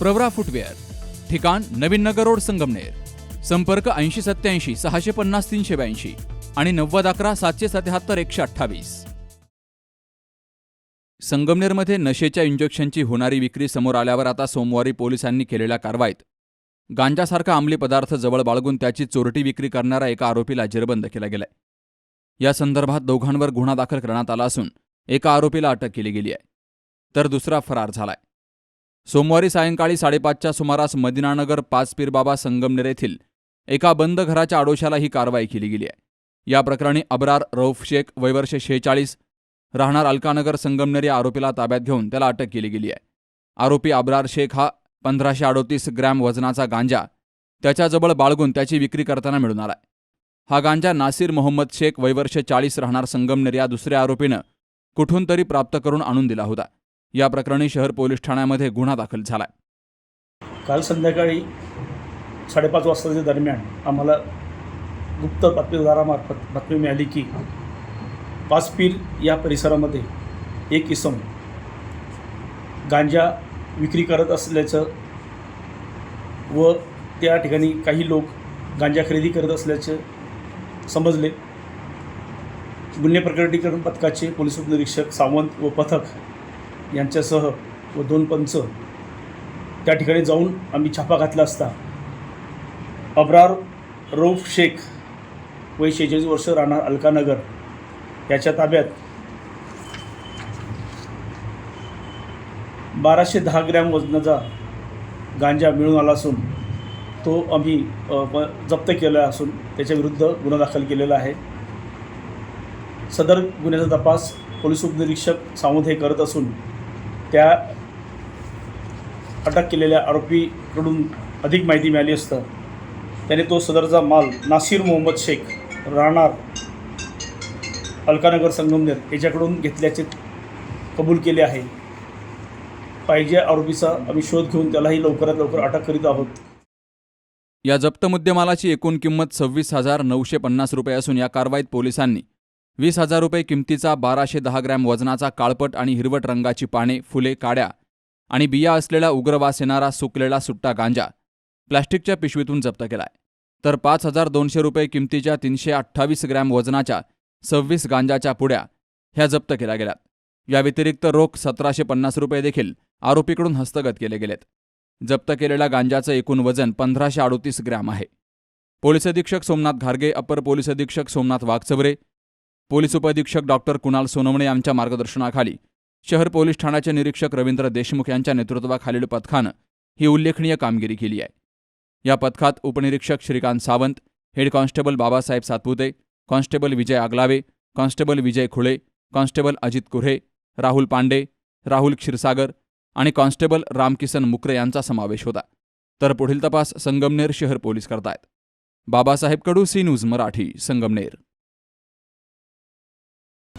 Pravara footwear ठिकाण नवीन Nagar road Sangamner संपर्क ऐंशी सत्याऐंशी सहाशे पन्नास तीनशे ब्याऐंशी आणि नव्वद अकरा सातशे सत्याहत्तर एकशे अठ्ठावीस. संगमनेरमध्ये नशेच्या इंजेक्शनची होणारी विक्री समोर आल्यावर आता सोमवारी पोलिसांनी केलेल्या कारवाईत गांजासारखा अंमली पदार्थ जवळ बाळगून त्याची चोरटी विक्री करणाऱ्या एका आरोपीला जेरबंद केला गेलाय. या संदर्भात दोघांवर गुन्हा दाखल करण्यात आला असून एका आरोपीला अटक केली गेली आहे. तर दुसरा फरार झालाय. सोमवारी सायंकाळी साडेपाचच्या सुमारास मदिनानगर पाच पीरबाबा संगमनेर येथील एका बंद घराच्या आडोशाला ही कारवाई केली गेली आहे. या प्रकरणी अब्रार रौफ शेख वयवर्ष शेहेचाळीस राहणार अलकानगर संगमनेर या आरोपीला ताब्यात घेऊन त्याला अटक केली गेली आहे. आरोपी अब्रार शेख हा पंधराशे अडोतीस ग्रॅम वजनाचा गांजा त्याच्याजवळ बाळगून त्याची विक्री करताना मिळून आलाय हा गांजा नासिर मोहम्मद शेख वयवर्ष चाळीस राहणार संगमनेर या दुसऱ्या आरोपीनं कुठून तरी प्राप्त करून आणून दिला होता. या प्रकरणी शहर पोलीस ठाण्यामध्ये गुन्हा दाखल झालाय. काल संध्याकाळी साडेपाच वाजताच्या दरम्यान आम्हाला गुप्त बातमीदारामार्फत बातमी मिळाली की पाचपीर या परिसरामध्ये एक इसम गांजा विक्री करत असल्याचं व त्या ठिकाणी काही लोक गांजा खरेदी करत असल्याचे समजले. गुन्हे प्रकटीकरण पथकाचे पोलीस उपनिरीक्षक सावंत व पथक यांच्यासह व दोन पंच त्या ठिकाणी जाऊन आम्ही छापा घातला असता. अब्रार रौफ शेख वय शेहेचाळीस वर्ष राहणार अलकानगर. याच्या ताब्यात बाराशे दहा ग्रॅम वजनाचा गांजा मिळून आला असून तो आम्ही जप्त केला असून त्याच्याविरुद्ध गुन्हा दाखल केलेला आहे. सदर गुन्ह्याचा तपास पोलीस उपनिरीक्षक सावंत हे करत असून त्या अटक केलेल्या आरोपीकडून अधिक माहिती मिळाली असतं. त्याने तो सदरचा माल नासिर मोहम्मद शेख राहणार अलकानगर संगमनेर याच्याकडून घेतल्याचे कबूल केले आहे. पाहिजे आरोपीचा आम्ही शोध घेऊन त्यालाही लवकरात लवकर अटक करीत आहोत. या जप्त मुद्देमालाची एकूण किंमत सव्वीस हजार नऊशे पन्नास रुपये असून या कारवाईत पोलिसांनी वीस हजार रुपये किमतीचा बाराशे दहा ग्रॅम वजनाचा काळपट आणि हिरवट रंगाची पाने फुले काड्या आणि बिया असलेला उग्रवास येणारा सुकलेला सुट्टा गांजा प्लॅस्टिकच्या पिशवीतून जप्त केलाय. तर पाच हजार दोनशे रुपये किमतीच्या तीनशे अठ्ठावीस ग्रॅम वजनाच्या सव्वीस गांजाच्या पुड्या ह्या जप्त केल्या गेल्यात. या व्यतिरिक्त रोख सतराशे पन्नास रुपये देखील आरोपीकडून हस्तगत केले गेलेत. जप्त केलेल्या गांजाचं एकूण वजन पंधराशे अडोतीस ग्रॅम आहे. पोलीस अधीक्षक सोमनाथ घारगे अपर पोलीस अधीक्षक सोमनाथ वाघचवरे पोलीस उपअधीक्षक डॉक्टर कुणाल सोनवणे यांच्या मार्गदर्शनाखाली शहर पोलीस ठाण्याचे निरीक्षक रवींद्र देशमुख यांच्या नेतृत्वाखालील पथकानं ही उल्लेखनीय कामगिरी केली आहे. या पथकात उपनिरीक्षक Shrikant Sawant head constable Babasaheb Satpute constable Vijay Aglave constable Vijay Khule constable Ajit Kurhe Rahul Pande Rahul Kshirsagar आणि कॉन्स्टेबल रामकिसन मुकरे यांचा समावेश होता. तर पुढील तपास संगमनेर शहर पोलीस करतायत. Babasaheb Kadu C news Marathi Sangamner.